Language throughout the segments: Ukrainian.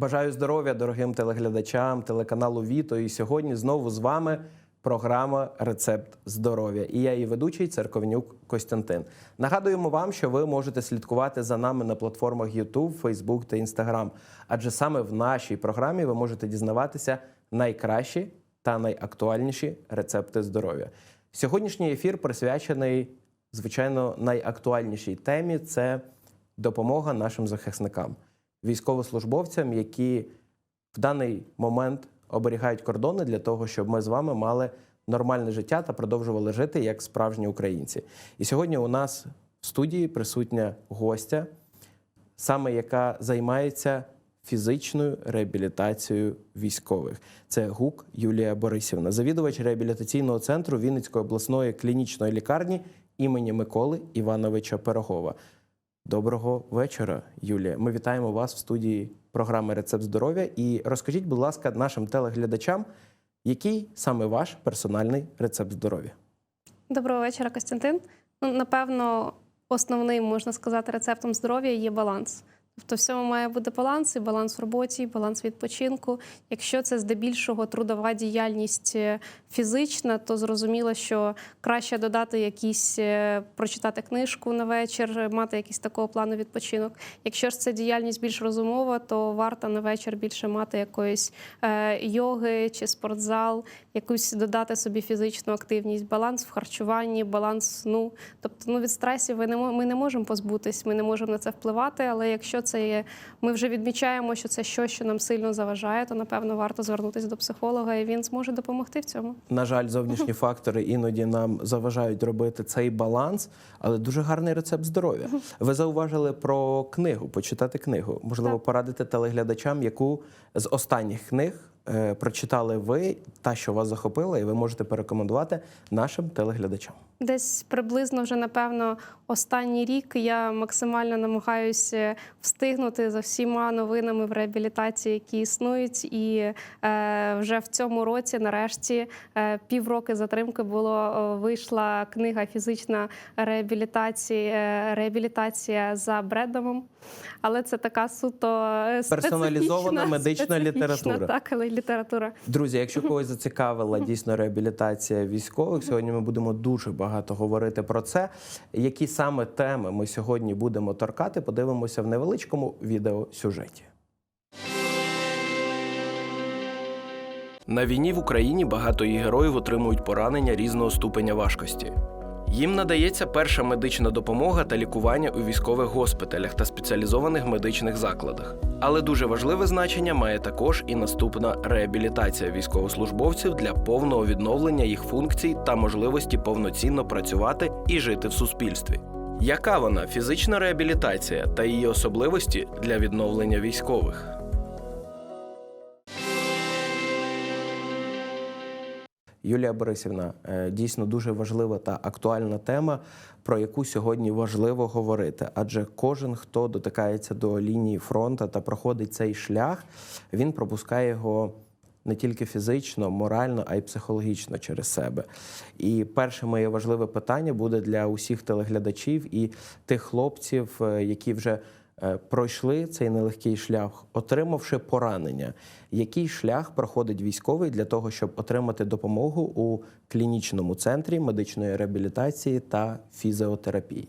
Бажаю здоров'я дорогим телеглядачам телеканалу Віто. І сьогодні знову з вами програма Рецепт здоров'я. І я її ведучий Церковнюк Костянтин. Нагадуємо вам, що ви можете слідкувати за нами на платформах YouTube, Facebook та Instagram. Адже саме в нашій програмі ви можете дізнаватися найкращі та найактуальніші рецепти здоров'я. Сьогоднішній ефір присвячений, звичайно, найактуальнішій темі це допомога нашим захисникам, військовослужбовцям, які в даний момент оберігають кордони для того, щоб ми з вами мали нормальне життя та продовжували жити як справжні українці. І сьогодні у нас в студії присутня гостя, саме яка займається фізичною реабілітацією військових. Це ГУК Юлія Борисівна, завідувач реабілітаційного центру Вінницької обласної клінічної лікарні імені Миколи Івановича Пирогова. Доброго вечора, Юлія. Ми вітаємо вас в студії програми Рецепт здоров'я. І розкажіть, будь ласка, нашим телеглядачам, який саме ваш персональний рецепт здоров'я? Доброго вечора, Костянтин. Ну, напевно, основним можна сказати рецептом здоров'я є баланс. Тобто, всьому має бути баланс, і баланс в роботі, і баланс відпочинку. Якщо це здебільшого трудова діяльність е, фізична, то зрозуміло, що краще додати якісь е, прочитати книжку на вечір, мати якийсь такого плану відпочинок. Якщо ж це діяльність більш розумова, то варто на вечір більше мати якоїсь е, йоги чи спортзал, якусь додати собі фізичну активність, баланс в харчуванні, баланс сну. Тобто, ну від стресів ми не можемо позбутись, ми не можемо на це впливати. Але якщо це є, ми вже відмічаємо, що це щось, що нам сильно заважає, то напевно варто звернутися до психолога, і він зможе допомогти в цьому. На жаль, зовнішні фактори іноді нам заважають робити цей баланс, але дуже гарний рецепт здоров'я. Ви зауважили про книгу, почитати книгу. Можливо, Так. порадити телеглядачам, яку з останніх книг е, прочитали ви, та що вас захопила, і ви можете порекомендувати нашим телеглядачам. Десь приблизно вже напевно останній рік я максимально намагаюся встигнути за всіма новинами в реабілітації, які існують. І е, вже в цьому році, нарешті, е, півроки затримки було вийшла книга Фізична реабілітація, е, реабілітація за Бредомом. Але це така суто е, Персоналізована медична література. Так, але література. Друзі, якщо когось зацікавила дійсно реабілітація військових, сьогодні ми будемо дуже багато говорити про це. Які саме теми ми сьогодні будемо торкати, подивимося в невеличкому відеосюжеті. На війні в Україні багато її героїв отримують поранення різного ступеня важкості. Їм надається перша медична допомога та лікування у військових госпіталях та спеціалізованих медичних закладах. Але дуже важливе значення має також і наступна реабілітація військовослужбовців для повного відновлення їх функцій та можливості повноцінно працювати і жити в суспільстві. Яка вона фізична реабілітація та її особливості для відновлення військових? Юлія Борисівна, е, дійсно дуже важлива та актуальна тема, про яку сьогодні важливо говорити. Адже кожен, хто дотикається до лінії фронту та проходить цей шлях, він пропускає його не тільки фізично, морально, а й психологічно через себе. І перше моє важливе питання буде для усіх телеглядачів і тих хлопців, е, які вже пройшли цей нелегкий шлях, отримавши поранення. Який шлях проходить військовий для того, щоб отримати допомогу у клінічному центрі медичної реабілітації та фізіотерапії?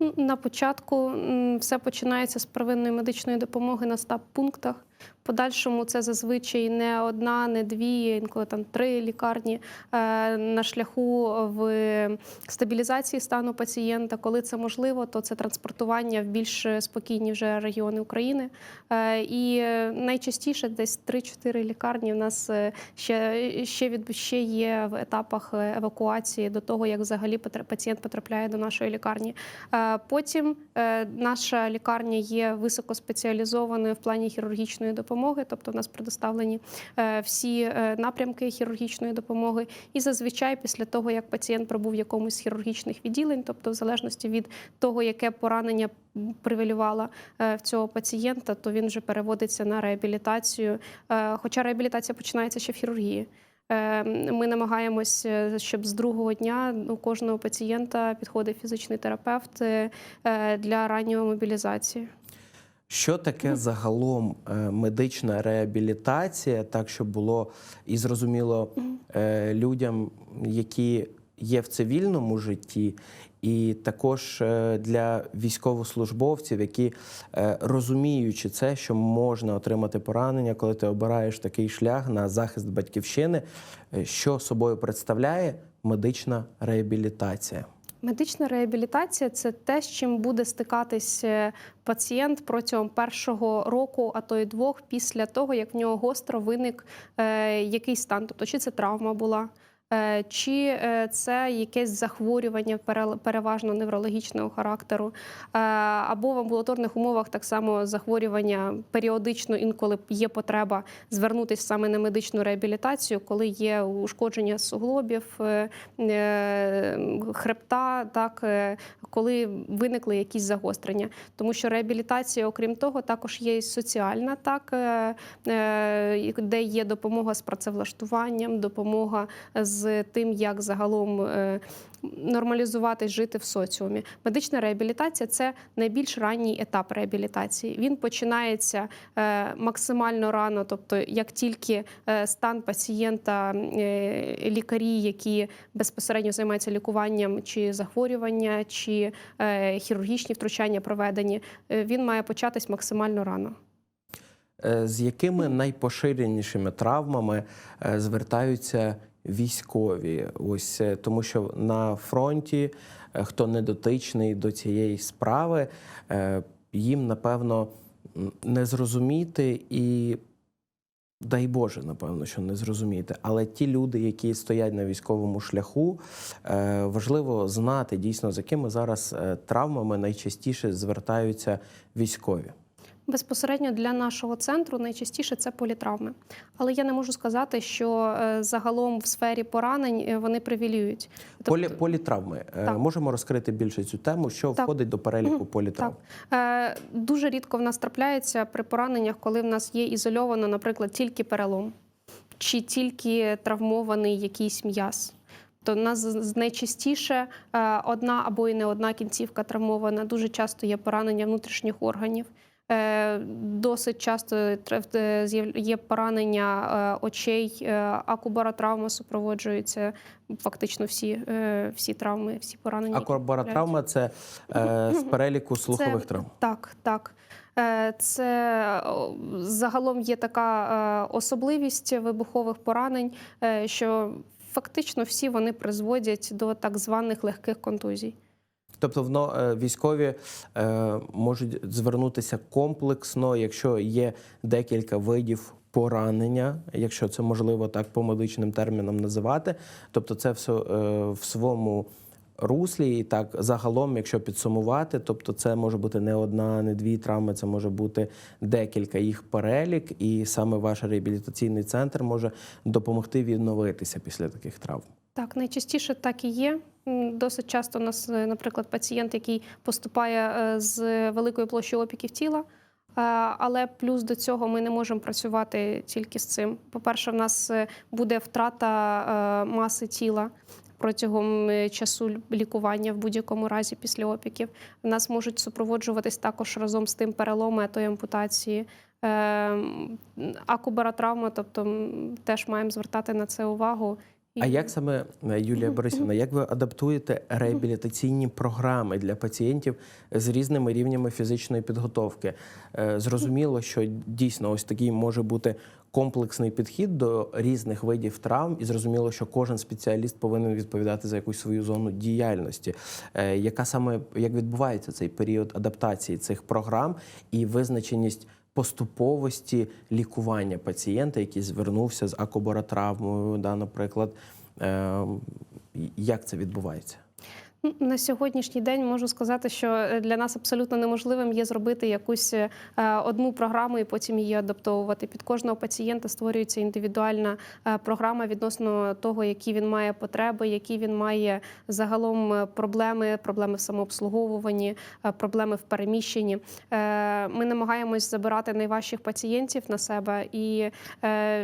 Ну, На початку все починається з первинної медичної допомоги на стаб пунктах. Подальшому це зазвичай не одна, не дві, інколи там три лікарні е, на шляху в стабілізації стану пацієнта. Коли це можливо, то це транспортування в більш спокійні вже регіони України. Е, І найчастіше десь 3-4 лікарні в нас е, ще, ще, від, ще є в етапах евакуації до того, як взагалі пацієнт потрапляє до нашої лікарні. Потім наша лікарня є високоспеціалізованою в плані хірургічної допомоги, тобто в нас предоставлені е, всі е, напрямки хірургічної допомоги. І зазвичай після того, як пацієнт пробув в якомусь з хірургічних відділень, тобто в залежності від того, яке поранення м, привілювало е, в цього пацієнта, то він вже переводиться на реабілітацію. Хоча реабілітація починається ще в хірургії. Ми намагаємось, е, щоб з другого дня у кожного пацієнта підходив фізичний терапевт для ранньої мобілізації. Що таке загалом е, медична реабілітація, так щоб було і зрозуміло е, людям, які є в цивільному житті, і також е, для військовослужбовців, які розуміючи це, що можна отримати поранення, коли ти обираєш такий шлях на захист батьківщини, що собою представляє медична реабілітація? Медична реабілітація це те, з чим буде стикатись е, пацієнт протягом першого року, а то й двох, після того, як в нього гостро виник е, якийсь стан. Тобто, чи це травма була, чи е, це якесь захворювання пере- переважно неврологічного характеру, е, або в амбулаторних умовах так само захворювання періодично, інколи є потреба звернутися саме на медичну реабілітацію, коли є ушкодження суглобів, е, е, хребта, так е, коли виникли якісь загострення. Тому що реабілітація, окрім того, також є і соціальна, так е, е, де є допомога з працевлаштуванням, допомога з тим, як загалом. Нормалізуватись, жити в соціумі. Медична реабілітація це найбільш ранній етап реабілітації. Він починається е, максимально рано, тобто як тільки е, стан пацієнта, е, лікарі, які безпосередньо займаються лікуванням чи захворювання, чи хірургічні втручання проведені, він має початись максимально рано. З якими найпоширенішими травмами звертаються військові? Ось е, тому, що на фронті е, хто не дотичний до цієї справи, е, їм напевно не зрозуміти і. Дай Боже, напевно, що не зрозуміти. Але ті люди, які стоять на військовому шляху, важливо знати дійсно, з якими зараз травмами найчастіше звертаються військові. Безпосередньо для нашого центру найчастіше це політравми. Але я не можу сказати, що е, загалом в сфері поранень е, вони привілюють. Полі, політравми. Е, Тобто Так. Можемо розкрити більше цю тему, що Так. входить до переліку політравм. Так. Е, дуже рідко в нас трапляється при пораненнях, коли в нас є ізольовано, наприклад, тільки перелом чи тільки травмований якийсь м'яз. То в нас найчастіше одна або і не одна кінцівка травмована. Дуже часто є поранення внутрішніх органів. Е, Досить часто е, є поранення е, очей, акубаротравма супроводжується фактично всі, всі травми, всі поранення. які Акробаротравма це е, з переліку слухових це, травм. Так, так. Це загалом є така особливість вибухових поранень, що фактично всі вони призводять до так званих легких контузій. Тобто воно е, військові е, можуть звернутися комплексно, якщо є декілька видів поранення, якщо це можливо так по медичним термінам називати. Тобто, це все е, в своєму руслі, і так загалом, якщо підсумувати, тобто це може бути не одна, не дві травми, це може бути декілька їх перелік, і саме ваш реабілітаційний центр може допомогти відновитися після таких травм. Так, найчастіше так і є. Досить часто у нас, е, наприклад, пацієнт, який поступає е, з великою площею опіків тіла. е, Але плюс до цього ми не можемо працювати тільки з цим. По-перше, в нас буде втрата маси тіла протягом часу лікування в будь-якому разі після опіків. В нас можуть супроводжуватись також разом з тим переломи, а то й ампутації. М, Акубаротравма, тобто теж маємо звертати на це увагу. А як саме е, Юлія Борисівна, як ви адаптуєте реабілітаційні програми для пацієнтів з різними рівнями фізичної підготовки? Е, Зрозуміло, що дійсно ось такий може бути комплексний підхід до різних видів травм, і зрозуміло, що кожен спеціаліст повинен відповідати за якусь свою зону діяльності. Е, Яка саме як відбувається цей період адаптації цих програм і визначеність? Поступовості лікування пацієнта, який звернувся з акоборотравмою, да, наприклад, Е, як це відбувається? На сьогоднішній день можу сказати, що е, для нас абсолютно неможливим є зробити якусь е, одну програму і потім її адаптовувати. Під кожного пацієнта створюється індивідуальна е, програма відносно того, які він має потреби, які він має загалом проблеми, проблеми в самообслуговуванні, проблеми в переміщенні. Ми намагаємось забирати найважчих пацієнтів на себе, і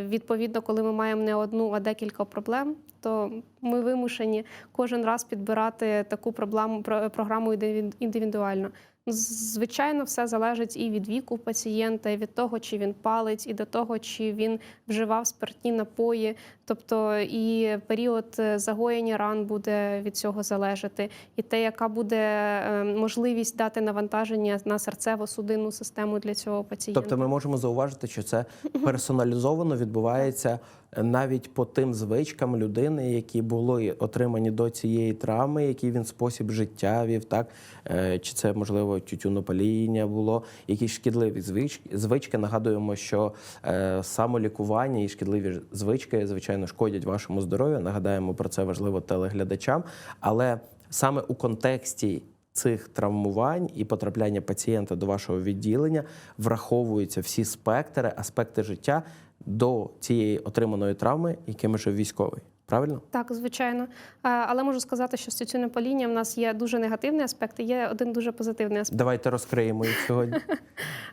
відповідно, коли ми маємо не одну, а декілька проблем, то ми вимушені кожен раз підбирати таку проблему про- програму індивідуально. Звичайно, все залежить і від віку пацієнта, і від того, чи він палить, і до того, чи він вживав спиртні напої. Тобто і період е, загоєння ран буде від цього залежати, і те, яка буде е, можливість дати навантаження на серцево-судинну систему для цього пацієнта. Тобто ми можемо зауважити, що це персоналізовано відбувається навіть по тим звичкам людини, які були отримані до цієї травми, який він спосіб життя вів, так Е, чи це можливо тютюнопаління було, якісь шкідливі звички. Звички нагадуємо, що е, самолікування і шкідливі звички, звичайно, шкодять вашому здоров'ю. Нагадаємо про це важливо телеглядачам, але саме у контексті цих травмувань і потрапляння пацієнта до вашого відділення враховуються всі спектри, аспекти життя до цієї отриманої травми, якими жив військовий. Правильно? Так, звичайно. Але можу сказати, що з тютюним палінням в нас є дуже негативний аспект і є один дуже позитивний аспект. Давайте розкриємо їх сьогодні.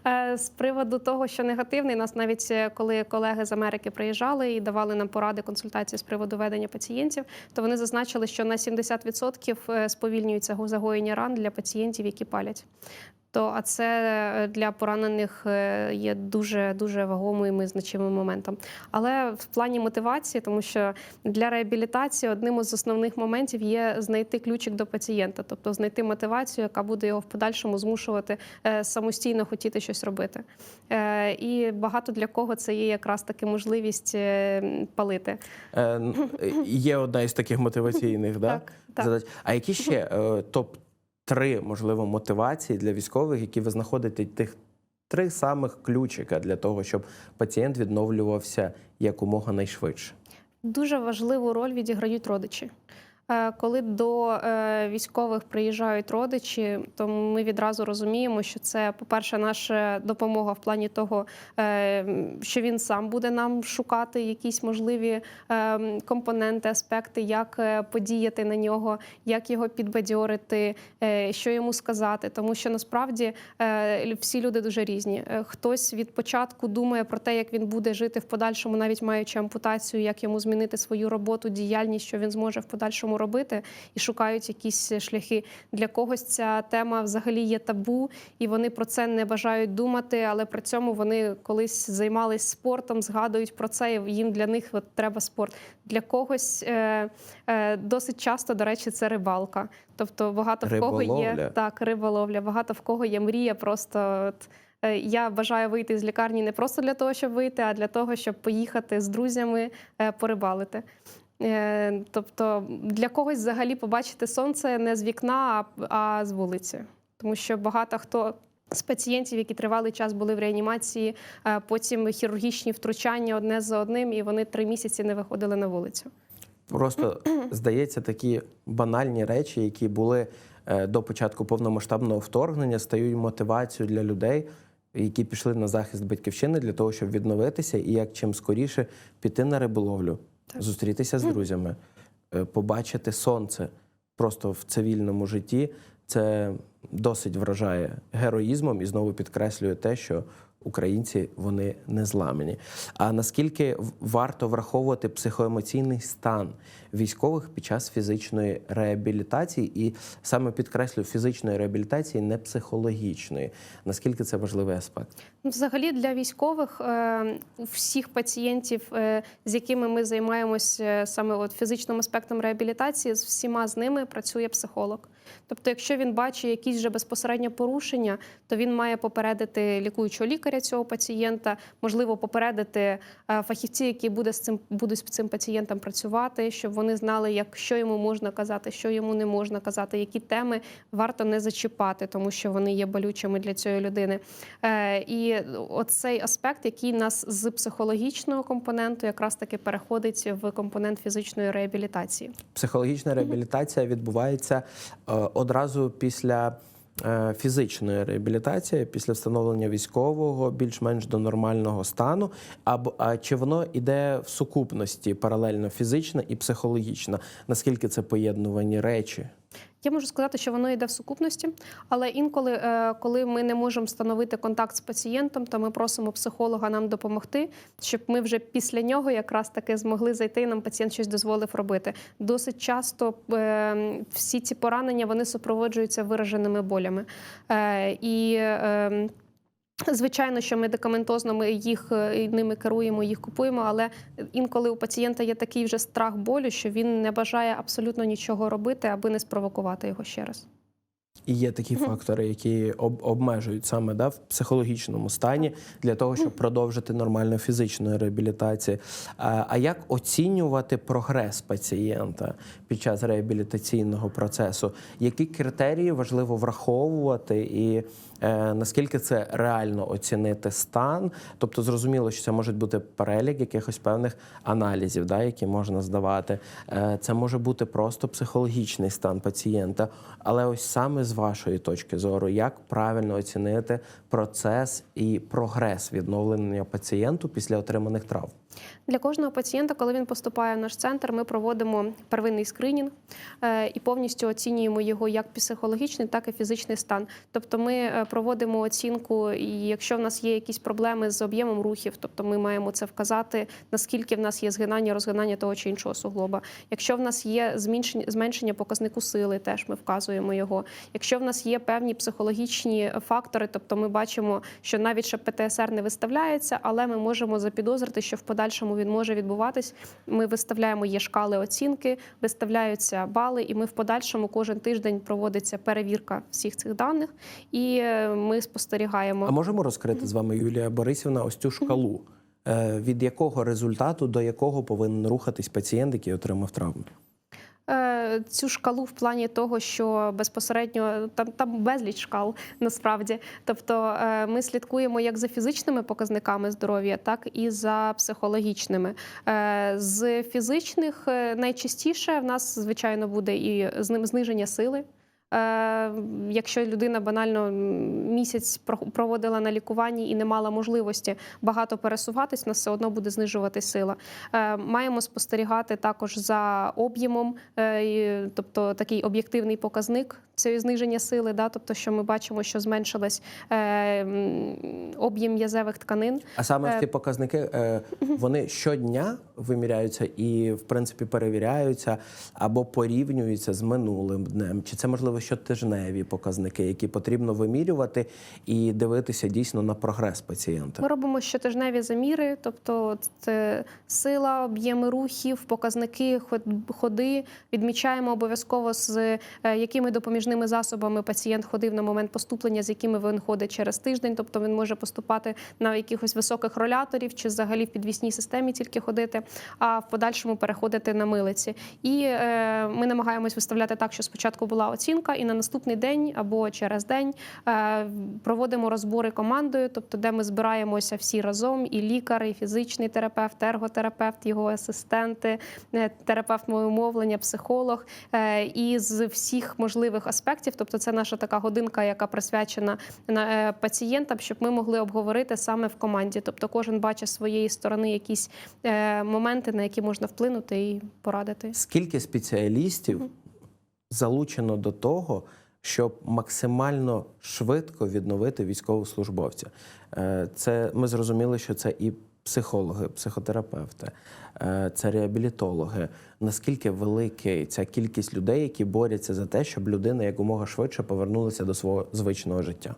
Е, З приводу того, що негативний, нас навіть е, коли колеги з Америки приїжджали і давали нам поради консультації з приводу ведення пацієнтів, то вони зазначили, що на 70% е, сповільнюється го- загоєння ран для пацієнтів, які палять. То а це е, для поранених е, є дуже дуже вагомим і значимим моментом. Але в плані мотивації, тому що для реабілітації одним із основних моментів є знайти ключик до пацієнта, тобто знайти мотивацію, яка буде його в подальшому змушувати е, самостійно хотіти щось робити. І багато для кого це є якраз таки можливість палити. Є одна із таких мотиваційних да? Так, так. А які ще топ три можливо мотивації для військових, які ви знаходите тих три самих ключика для того, щоб пацієнт відновлювався якомога найшвидше? Дуже важливу роль відіграють родичі. Е, Коли до е, військових приїжджають родичі, то ми відразу розуміємо, що це, по-перше, наша допомога в плані того, е, що він сам буде нам шукати якісь можливі компоненти, аспекти, як подіяти на нього, як його підбадьорити, що йому сказати. Тому що насправді всі люди дуже різні. Хтось від початку думає про те, як він буде жити в подальшому, навіть маючи ампутацію, як йому змінити свою роботу, діяльність, що він зможе в подальшому робити, і шукають якісь шляхи. Для когось ця тема взагалі є табу, і вони про це не бажають думати, але при цьому вони колись займались спортом, згадують про це. і Їм для них от треба спорт. Для когось е, е, досить часто, до речі, це рибалка. Тобто багато в кого є так, риболовля, багато в кого є мрія. Просто от, е, я бажаю вийти з лікарні не просто для того, щоб вийти, а для того, щоб поїхати з друзями е, порибалити. Е, Тобто для когось взагалі побачити сонце не з вікна, а, з вулиці. Тому що багато хто з пацієнтів, які тривалий час були в реанімації, е, потім хірургічні втручання одне за одним, і вони три місяці не виходили на вулицю. Просто здається, такі банальні речі, які були е, до початку повномасштабного вторгнення, стають мотивацією для людей, які пішли на захист батьківщини для того, щоб відновитися і як чим скоріше піти на риболовлю, зустрітися з друзями, е, побачити сонце просто в цивільному житті. Це досить вражає героїзмом і знову підкреслює те, що українці вони не зламані. А наскільки варто враховувати психоемоційний стан військових під час фізичної реабілітації, і саме підкреслю фізичної реабілітації, не психологічної. Наскільки це важливий аспект? Ну, Взагалі для військових е, у всіх пацієнтів, е, з якими ми займаємося е, саме от фізичним аспектом реабілітації, з всіма з ними працює психолог. Тобто, якщо він бачить якісь вже безпосередньо порушення, то він має попередити лікуючого лікаря цього пацієнта, можливо, попередити е, фахівці, які буде з цим будуть з цим пацієнтом працювати, щоб вони знали, як що йому можна казати, що йому не можна казати, які теми варто не зачіпати, тому що вони є болючими для цієї людини. Е, І оцей аспект, який нас з психологічного компоненту якраз таки переходить в компонент фізичної реабілітації. Психологічна реабілітація відбувається е, одразу після. е, Фізичної реабілітації після встановлення військового більш-менш до нормального стану, або чи воно йде в сукупності паралельно фізична і психологічна? Наскільки це поєднувані речі? Я можу сказати, що воно йде в сукупності, але інколи, е, коли ми не можемо встановити контакт з пацієнтом, то ми просимо психолога нам допомогти, щоб ми вже після нього якраз таки змогли зайти. Нам пацієнт щось дозволив робити. Досить часто е, всі ці поранення вони супроводжуються вираженими болями. Е, І е, Звичайно, що медикаментозно ми їх е, ними керуємо, їх купуємо, але інколи у пацієнта є такий вже страх болю, що він не бажає абсолютно нічого робити, аби не спровокувати його ще раз. І є такі фактори, які об- обмежують саме да, в психологічному стані для того, щоб продовжити нормальну фізичну реабілітацію. А, а як оцінювати прогрес пацієнта під час реабілітаційного процесу? Які критерії важливо враховувати, і наскільки це реально оцінити стан? Тобто, зрозуміло, що це може бути перелік якихось певних аналізів, да, які можна здавати. Е, це може бути просто психологічний стан пацієнта. Але ось саме з вашої точки зору, як правильно оцінити процес і прогрес відновлення пацієнту після отриманих травм? Для кожного пацієнта, коли він поступає в наш центр, ми проводимо первинний скринінг е, і повністю оцінюємо його як психологічний, так і фізичний стан. Тобто ми е, проводимо оцінку, і якщо в нас є якісь проблеми з об'ємом рухів, тобто ми маємо це вказати, наскільки в нас є згинання, розгинання того чи іншого суглоба. Якщо в нас є зменшення, зменшення показнику сили, теж ми вказуємо його. Якщо в нас є певні психологічні фактори, тобто ми бачимо, що навіть ще ПТСР не виставляється, але ми можемо запідозрити, що в подальшому він може відбуватись. Ми виставляємо є шкали оцінки, виставляються бали, і ми в подальшому кожен тиждень проводиться перевірка всіх цих даних, і е, ми спостерігаємо. А можемо розкрити з вами, Юлія Борисівна, ось цю шкалу, Е, від якого результату до якого повинен рухатись пацієнт, який отримав травму? Е, цю шкалу в плані того, що безпосередньо там, там безліч шкал насправді. Тобто е, ми слідкуємо як за фізичними показниками здоров'я, так і за психологічними. Е, З фізичних найчастіше в нас, звичайно, буде і зниження сили. Е, Якщо людина банально місяць про- проводила на лікуванні і не мала можливості багато пересуватись, нас все одно буде знижувати сила. Е, Маємо спостерігати також за об'ємом, е, тобто такий об'єктивний показник цієї зниження сили, да, тобто, що ми бачимо, що зменшилась е, об'єм м'язевих тканин. А саме Е, ці показники е, вони щодня виміряються і, в принципі, перевіряються або порівнюються з минулим днем. Чи це можливо щотижневі показники, які потрібно вимірювати і дивитися дійсно на прогрес пацієнта? Ми робимо щотижневі заміри, тобто це сила, об'єми рухів, показники ход- ходи. Відмічаємо обов'язково з е, якими допоміжними засобами пацієнт ходив на момент поступлення, з якими він ходить через тиждень. Тобто він може поступати на якихось високих роляторів чи взагалі в підвісній системі тільки ходити, а в подальшому переходити на милиці. І е, ми намагаємось виставляти так, що спочатку була оцінка, і на наступний день або через день е, проводимо розбори командою, тобто де ми збираємося всі разом: і лікар, і фізичний терапевт, ерготерапевт, його асистенти, е, терапевт мовлення, психолог. е, І з всіх можливих аспектів, тобто це наша така годинка, яка присвячена е, пацієнтам, щоб ми могли обговорити саме в команді. Тобто, кожен бачить з своєї сторони якісь е, моменти, на які можна вплинути і порадити. Скільки спеціалістів залучено до того, щоб максимально швидко відновити військовослужбовця? Е, Це ми зрозуміли, що це і психологи, психотерапевти, е, це реабілітологи. Наскільки велика ця кількість людей, які борються за те, щоб людина якомога швидше повернулася до свого звичного життя?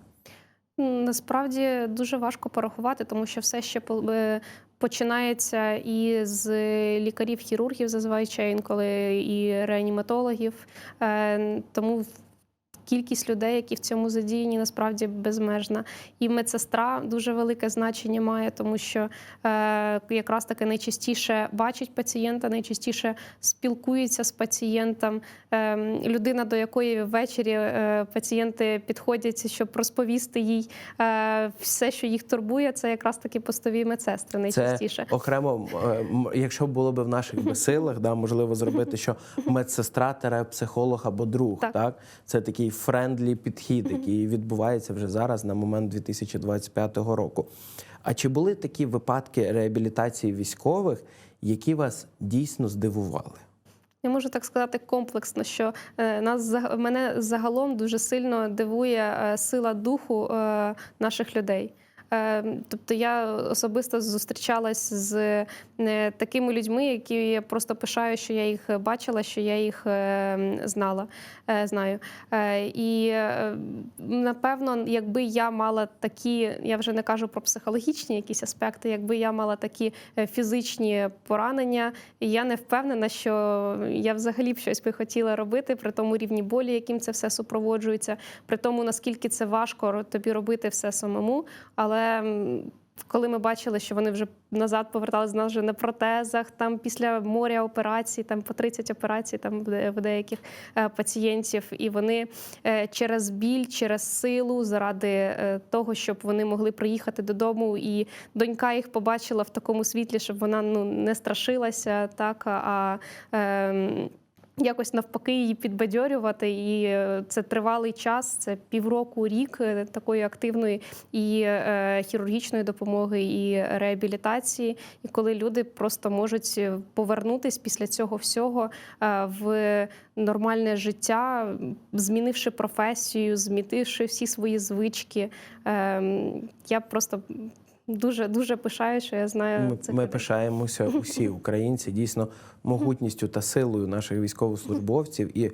Насправді дуже важко порахувати, тому що все ще е, починається і з лікарів-хірургів, зазвичай інколи і реаніматологів. Е, Тому кількість людей, які в цьому задіяні, насправді безмежна. І медсестра дуже велике значення має, тому що е, якраз таки найчастіше бачить пацієнта, найчастіше спілкується з пацієнтом. Е, людина, до якої ввечері е, пацієнти підходять, щоб розповісти їй е, все, що їх турбує, це якраз таки постові медсестри найчастіше. Це окремо, е, якщо було б в наших би силах, да, можливо, зробити, що медсестра психолог або друг. Так. Так. Це такий френдлі підхід, який відбувається вже зараз на момент 2025 року. А чи були такі випадки реабілітації військових, які вас дійсно здивували? я можу так сказати комплексно, що е, нас мене загалом дуже сильно дивує е, сила духу е, наших людей. Е, Тобто я особисто зустрічалась з е, такими людьми, які я просто пишаю, що я їх бачила, що я їх е, знала, е, знаю. Е, І е, напевно, якби я мала такі, я вже не кажу про психологічні якісь аспекти, якби я мала такі фізичні поранення, я не впевнена, що я взагалі б щось би хотіла робити при тому рівні болі, яким це все супроводжується, при тому наскільки це важко тобі робити все самому. Але м, коли ми бачили, що вони вже назад поверталися з нас вже на протезах, там після моря операцій, там по 30 операцій, там в деяких е, пацієнтів, і вони е, через біль, через силу, заради е, того, щоб вони могли приїхати додому, і донька їх побачила в такому світлі, щоб вона ну не страшилася, так а. ем, Якось навпаки її підбадьорювати, і е, це тривалий час, це півроку, рік е, такої активної і е, хірургічної допомоги, і реабілітації. І коли люди просто можуть повернутись після цього всього в нормальне життя, змінивши професію, змінивши всі свої звички. Е, Я просто дуже дуже пишаю, що я знаю Ми, цих ми пишаємося усі українці дійсно могутністю та силою наших військовослужбовців і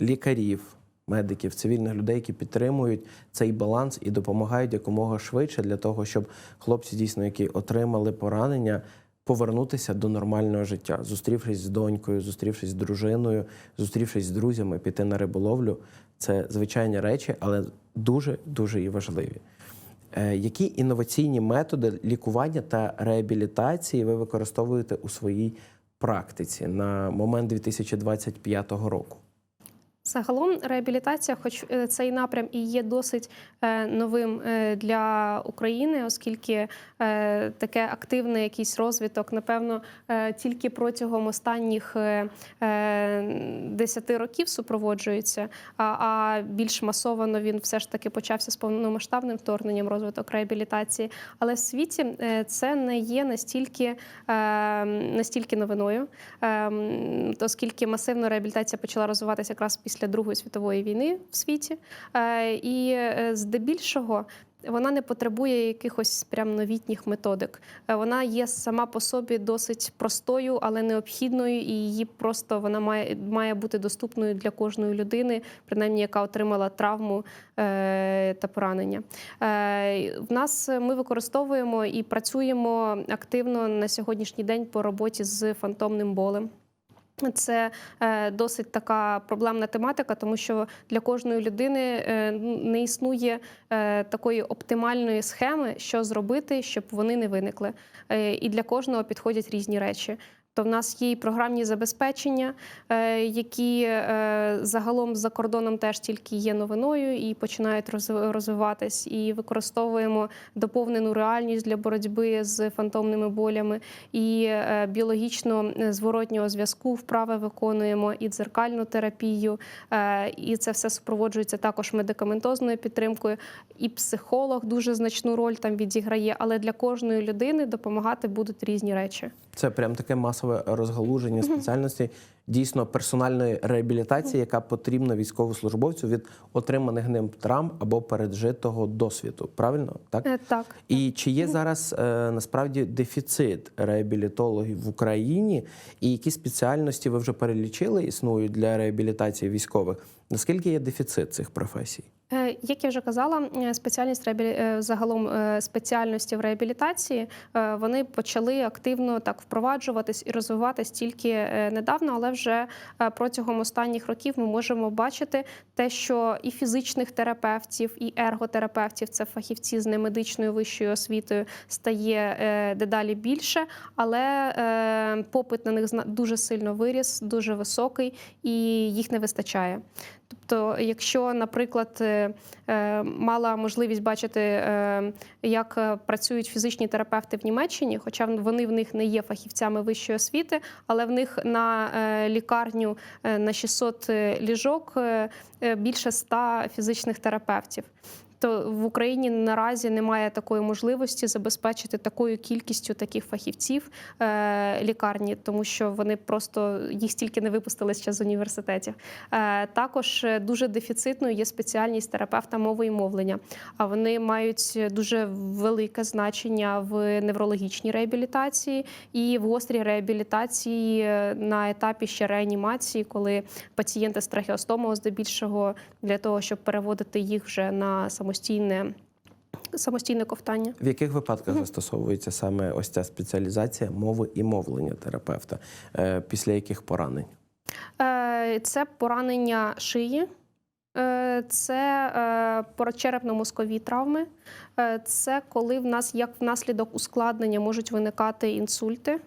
лікарів, медиків, цивільних людей, які підтримують цей баланс і допомагають якомога швидше для того, щоб хлопці, дійсно, які отримали поранення. Повернутися до нормального життя, зустрівшись з донькою, зустрівшись з дружиною, зустрівшись з друзями, піти на риболовлю це звичайні речі, але дуже дуже і важливі. Е, Які інноваційні методи лікування та реабілітації ви використовуєте у своїй практиці на момент 2025 року? Загалом реабілітація, хоч е, цей напрям і є досить е, новим е, для України, оскільки таке активний якийсь розвиток, напевно, тільки протягом останніх е, е, 10 років супроводжується, а, більш масовано він все ж таки почався з повномасштабним вторгненням розвиток реабілітації. Але в світі це не є настільки, настільки новиною, е, оскільки масивно реабілітація почала розвиватися якраз після Другої світової війни в світі. Е, І е, здебільшого. Вона не потребує якихось прям новітніх методик. Е, Вона є сама по собі досить простою, але необхідною, і її просто вона має, має бути доступною для кожної людини, принаймні яка отримала травму е, та поранення. Е, в нас ми використовуємо і працюємо активно на сьогоднішній день по роботі з фантомним болем. Це е, досить така проблемна тематика, тому що для кожної людини е, не існує е, такої оптимальної схеми, що зробити, щоб вони не виникли. І для кожного підходять різні речі. То в нас є і програмні забезпечення, е, які е, загалом за кордоном теж тільки є новиною і починають розв- розвиватись. І використовуємо доповнену реальність для боротьби з фантомними болями, і е, біологічно зворотнього зв'язку вправи виконуємо, і дзеркальну терапію. І це все супроводжується також медикаментозною підтримкою. І психолог дуже значну роль там відіграє, але для кожної людини допомагати будуть різні речі. Це прям таке масове розгалуження спеціальності дійсно персональної реабілітації, яка потрібна військовослужбовцю від отриманих ним травм або пережитого досвіду. Правильно? Так? Е, Так. І чи є зараз е, насправді дефіцит реабілітологів в Україні, і які спеціальності ви вже перелічили існують для реабілітації військових? Наскільки є дефіцит цих професій? Е, Як я вже казала, е, спеціальність реабілі... е, загалом спеціальності в реабілітації вони почали активно так впроваджуватись і розвиватись тільки недавно, але вже протягом останніх років ми можемо бачити те, що і фізичних терапевтів, і ерготерапевтів це фахівці з немедичною вищою освітою стає дедалі більше, але попит на них дуже сильно виріс, дуже високий, і їх не вистачає. Тобто, якщо, наприклад, е, е, мала можливість бачити, е, як працюють фізичні терапевти в Німеччині, хоча вони в них не є фахівцями вищої освіти, але в них на лікарню на 600 ліжок більше 100 фізичних терапевтів. То в Україні наразі немає такої можливості забезпечити такою кількістю таких фахівців е, лікарні, тому що вони просто їх стільки не випустили ще з університетів. Е, також е, дуже дефіцитною є спеціальність терапевта мови і мовлення. А вони мають дуже велике значення в неврологічній реабілітації і в гострій реабілітації на етапі ще реанімації, коли пацієнти з трахеостомою здебільшого для того, щоб переводити їх вже на самостійне. Самостійне ковтання В яких випадках застосовується саме ось ця спеціалізація мови і мовлення терапевта? Е, Після яких поранень? Е, це поранення шиї, е, це черепно-мозкові травми. Це коли в нас як внаслідок ускладнення можуть виникати інсульти.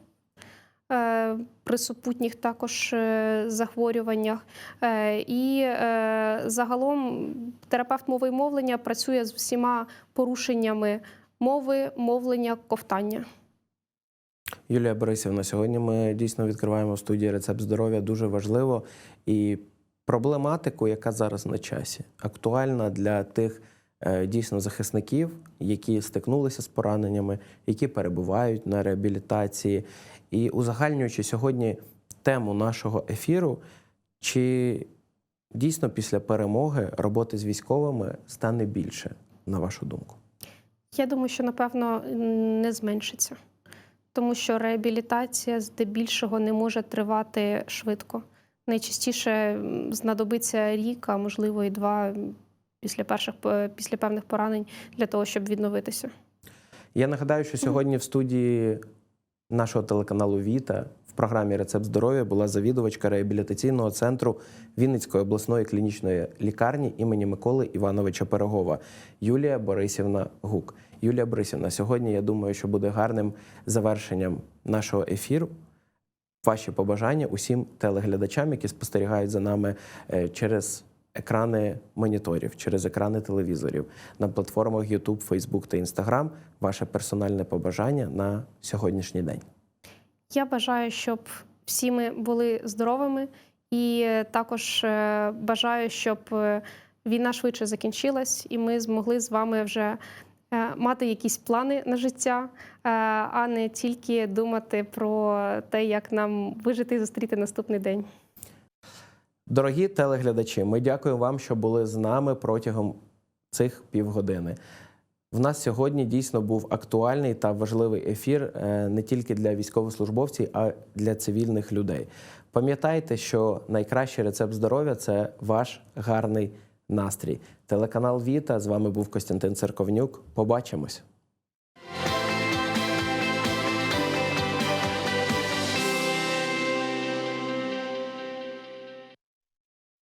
Е, При супутніх також е, захворюваннях. Е, І загалом терапевт мови і мовлення працює з всіма порушеннями мови, мовлення, ковтання. Юлія Борисівна, сьогодні ми дійсно відкриваємо в студії рецепт здоров'я дуже важливо і проблематику, яка зараз на часі, актуальна для тих дійсно захисників, які стикнулися з пораненнями, які перебувають на реабілітації. І узагальнюючи сьогодні тему нашого ефіру, чи дійсно після перемоги роботи з військовими стане більше, на вашу думку? Я думаю, що напевно не зменшиться, тому що реабілітація здебільшого не може тривати швидко. Найчастіше знадобиться рік, а можливо і два після перших е, після певних поранень для того, щоб відновитися. Я нагадаю, що сьогодні в студії нашого телеканалу Віта в програмі Рецепт здоров'я була завідувачка реабілітаційного центру Вінницької обласної клінічної лікарні імені Миколи Івановича Пирогова Юлія Борисівна Гук. Юлія Борисівна, сьогодні я думаю, що буде гарним завершенням нашого ефіру. Ваші побажання усім телеглядачам, які спостерігають за нами е, через екрани моніторів, через екрани телевізорів на платформах YouTube, Facebook та Instagram. Ваше персональне побажання на сьогоднішній день. Я бажаю, щоб всі ми були здоровими, і також е, бажаю, щоб е, війна швидше закінчилась, і ми змогли з вами вже е, мати якісь плани на життя, а не тільки думати про те, як нам вижити і зустріти наступний день. Дорогі телеглядачі, ми дякуємо вам, що були з нами протягом цих півгодини. В нас сьогодні дійсно був актуальний та важливий ефір е, не тільки для військовослужбовців, а для цивільних людей. Пам'ятайте, що найкращий рецепт здоров'я це ваш гарний настрій. Телеканал Віта з вами був Костянтин Церковнюк. Побачимось.